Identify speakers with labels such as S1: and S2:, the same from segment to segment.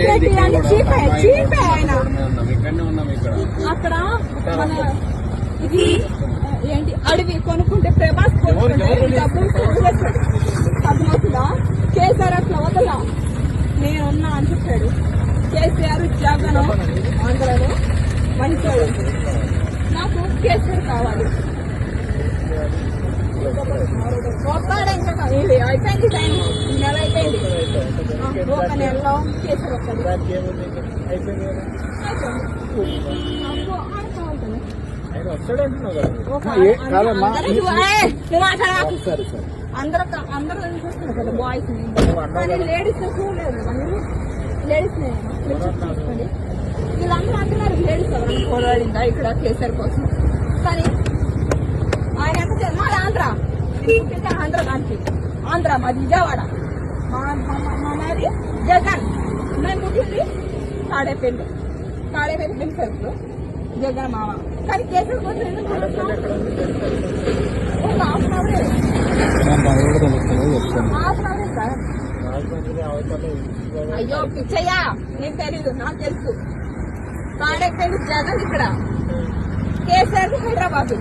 S1: చీపే చీపే ఆయన.
S2: ఇక్కడనే ఉన్నాం ఇక్కడ.
S1: అక్కడ మన ఇది ఏంటి? అడవి కొనుక్కుంటే ప్రభాస్ పద్మాసులా కేసీఆర్ అట్లా వదలా నేనున్నా అని చెప్పాడు. కేసీఆర్ జగన్ ఆంధ్రలో మంచోడు. నాకు కేసీఆర్ కావాలి. అయిపోయింది టైం. నెల అయిపోయింది. ఒక నెలలో ఒక. అందరూ అందరూ చూస్తున్నారు కదా బాయ్స్ని? కానీ లేడీస్ చూడలేదు లేడీస్ వీళ్ళందరూ అంటున్నారు లేడీస్ ఎవరైనా పోరాడిందా ఇక్కడ కేసీఆర్ కోసం? కానీ ఆయన ఎంత మాది ఆంధ్ర. ఆంధ్ర దానికి ఆంధ్ర మాది విజయవాడ. మా మా- మా నాది జగన్ మేము పుట్టింది తాడేపల్లి తాడేపల్లి బెంకర్లో జగన్ మామ. కానీ కేసీఆర్ కోసం ఎందుకు మాట్లాడుతున్నావు? ఒక హాఫ్ అన్ అవరే. హాఫ్ అన్ అవరే సార్.
S2: రాజమండ్రి అవతల
S1: అయ్యో పిచ్చయ్యా నీకు తెలీదు నాకు తెలుసు. తాడేపల్లి జగన్ ఇక్కడ. కేసీఆర్ హైదరాబాద్.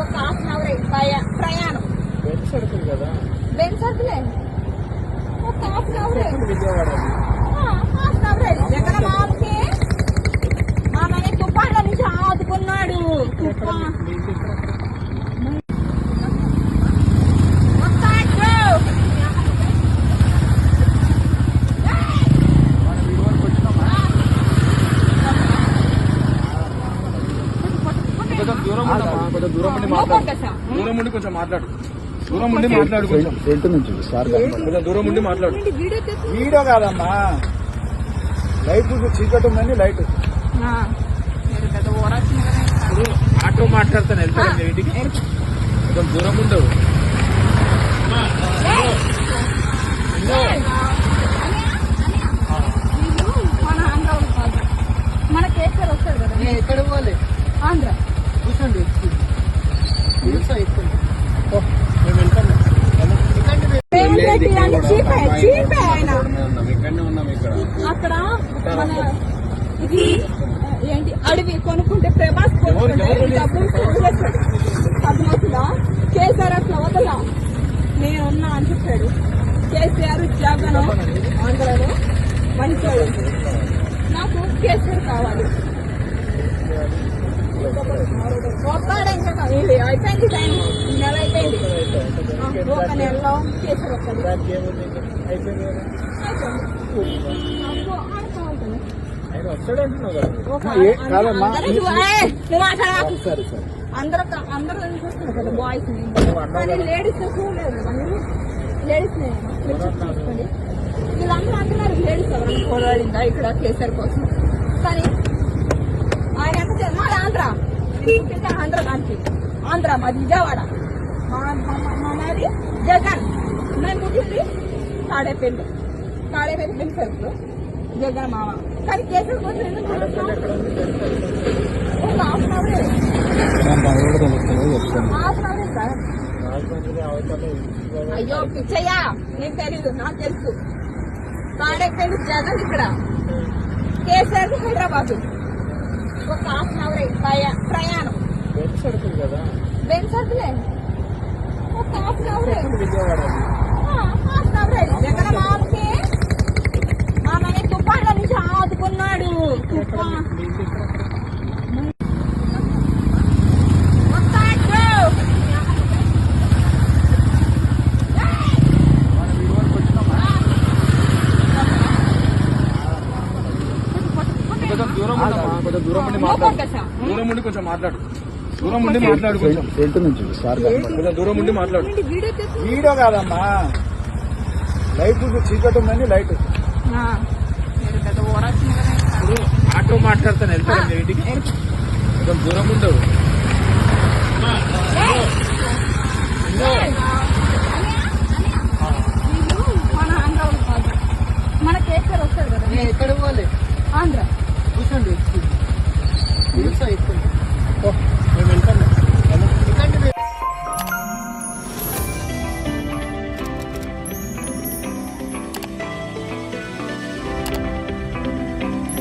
S1: ఒక హాఫ్ అన్ అవర్ ప్రయాణం.
S2: బెంచ్ సరుకులు కదా.
S1: బెంచ్ సర్కిలే. ఆదుకున్నాడు.
S2: కొంచెం దూరం ఉండి మాట్లాడు. దూరం ఉండి కొంచెం మాట్లాడు. దూరం ఉండి మాట్లాడు
S3: ఫ్రంట్ నుంచి సార్
S2: దూరం ఉండి మాట్లాడు.
S1: వీడియో
S3: కాదమ్మా. లైట్ చీకటి ఉందని లైట్.
S2: ఆటో మాట్లాడతాను వెళ్తాను ఇంటికి. కొంచెం దూరం ఉండవు
S1: మన కేసీఆర్ వస్తాడు కదా.
S2: ఎక్కడ పోవాలి?
S1: ఆంధ్ర.
S2: కూర్చోండి మేము వెళ్తాము
S1: రేవంత్ రెడ్డి అని చీపే చీపే ఆయన
S2: ఇక్కడనే ఉన్నాం ఇక్కడ
S1: అక్కడ మన ఇది ఏంటి అడవి కొనుక్కుంటే ప్రభాస్ కొనుక్కుంటే డబ్బులు పద్మాసులా కేసీఆర్ అట్లా వదలా? నేనున్నా అని చెప్పాడు. కేసీఆర్ జగన్ ఆంధ్రలో మంచోడు. నాకు కేసీఆర్ కావాలి. అయిపోయింది టైం. నెల అయిపోయింది ఒక నెలలో కేసీఆర్ వస్తాడు
S3: సరే సరే
S1: అందరూ అందరూ చూస్తున్నారు కదా బాయ్స్ని? కానీ లేడీస్ చూడలేదు లేడీస్ వీళ్ళందరూ అంటున్నారు లేడీస్ ఎవరైనా పోరాడిందా ఇక్కడ కేసీఆర్ కోసం? కానీ ఆయన ఎంత చే- మాది ఆంధ్ర ఆంధ్ర దానికి ఆంధ్ర మాది విజయవాడ. మా మా- మా నాది జగన్. మేము పుట్టింది తాడేపల్లి. తాడేపల్లి బెంకర్లో జగన్ మామ. కానీ కేసీఆర్ కోసం ఎందుకు హాఫ్ అన్ అవరే. హాఫ్ అన్ అవరే సార్. అయ్యో పిచ్చయ్యా నీకు తెలీదు నాకు తెలుసు. తాడేపల్లి జగన్ ఇక్కడ. కేసీఆర్ హైదరాబాద్. ఒక హాఫ్ అన్ అవర్ ప్రయాణం.
S2: బెంచ్ సర్కిలే
S1: ఒక half an hour
S2: Vijayawada
S1: half an hour Jagan మామకి మామని తుఫాన్ల నుంచి ఆదుకున్నాడు తుఫా వస్తాడు.
S2: కొంచెం దూరం ఉండమ్మా, కొంచెం దూరం ఉండి మాట్లాడు. దూరం ఉండి కొంచెం మాట్లాడు దూరం ఉండి మాట్లాడు కొంచెం
S3: ఫ్రంట్ నుంచి సార్
S2: కొంచెం దూరం ఉండి మాట్లాడు
S1: వీడియో
S3: కాదమ్మా లైట్ చీకటి ఉందని లైట్
S2: ఆటో మాట్లాడతాను వెళ్తాను మీ ఇంటికి. కొంచెం దూరం ఉండవు.